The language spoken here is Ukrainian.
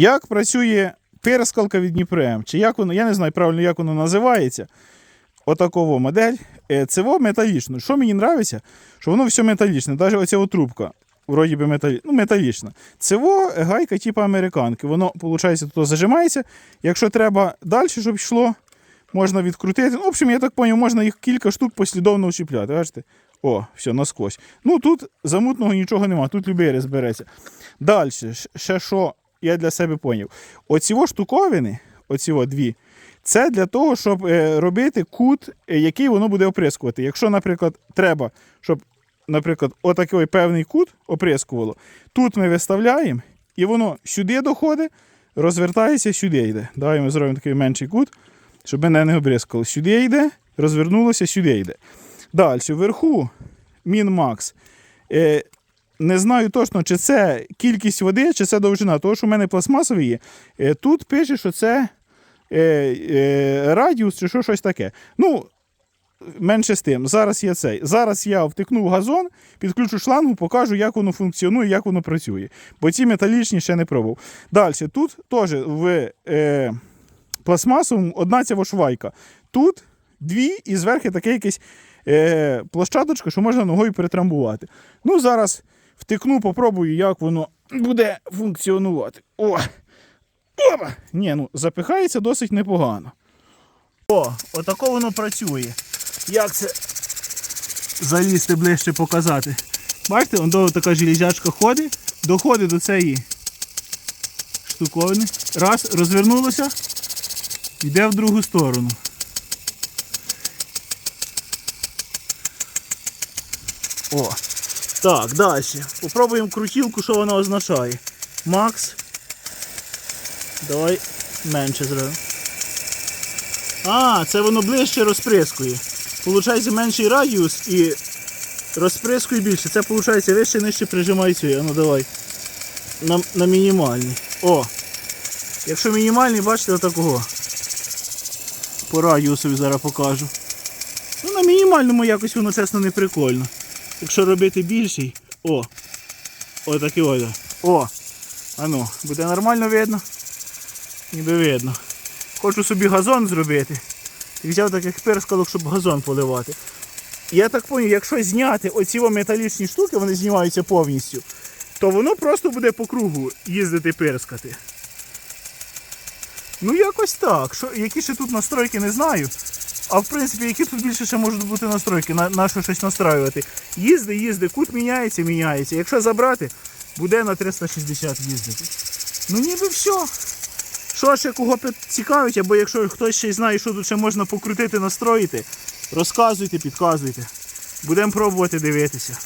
Як працює перскалка від Дніпрем? Чи як воно, я не знаю правильно, як воно називається. Отакова модель. Е, Це металічно. Що мені подобається, що воно все металічне. Навіть оця трубка, вроді би металі... ну, металічна. Це во гайка типу американки. Воно, виходить, тут зажимається. Якщо треба далі, щоб йшло, можна відкрутити. Ну, в общем, я так зрозумів, можна їх кілька штук послідовно вчіпляти. Бачите? О, все, насквозь. Ну тут замутного нічого нема, тут любий розбереться. Далі, ще що я для себе поняв. Оці штуковини, оці дві, це для того, щоб е, робити кут, е, який воно буде оприскувати. Якщо, наприклад, треба, щоб, наприклад, отакий певний кут оприскувало, тут ми виставляємо, і воно сюди доходить, розвертається, сюди йде. Давай ми зробимо такий менший кут, щоб мене не обрискало. Сюди йде, розвернулося, сюди йде. Далі, вверху, мін-макс. Не знаю точно, чи це кількість води, чи це довжина, тому що в мене пластмасові є. Е, тут пише, що це е, е, радіус чи що, щось таке. Ну, менше з тим. Зараз я цей. Зараз я втикну в газон, підключу шлангу, покажу, як воно функціонує, як воно працює. Бо ці металічні ще не пробував. Далі, тут теж в е, пластмасовому одна ця швайка. Тут дві і зверху таке якесь е, площадочка, що можна ногою перетрамбувати. Ну, зараз втикну, попробую, як воно буде функціонувати. О! Опа! Ні, ну запихається досить непогано. О, отако воно працює. Як це залізти ближче показати? Бачите, он довго така железячка ходить, доходить до цієї штуковини. Раз, розвернулося, йде в другу сторону. О. Так, далі. Попробуємо крутілку, що вона означає. Макс. Давай менше зробимо. А, це воно ближче розприскує. Получається менший радіус і розприскує більше. Це виходить вище нижче прижимається. А ну давай. На, на мінімальний. О! Якщо мінімальний, бачите, отакого. По радіусові зараз покажу. Ну на мінімальному якось воно чесно не прикольно. Якщо робити більший, о! Отакий ось. О! Ану, буде нормально видно? Ніби видно. Хочу собі газон зробити. І взяв таких перскалок, щоб газон поливати. Я так зрозумів, якщо зняти оці металічні штуки, вони знімаються повністю, то воно просто буде по кругу їздити перскати. Ну якось так. Що, які ще тут настройки не знаю. А в принципі, які тут більше ще можуть бути настройки, на, на що щось настраювати. Їзди, їзди, кут міняється, міняється. Якщо забрати, буде на 360 їздити. Ну ніби все. Що ще кого цікавить, або якщо хтось ще знає, що тут ще можна покрутити, настроїти, розказуйте, підказуйте. Будемо пробувати дивитися.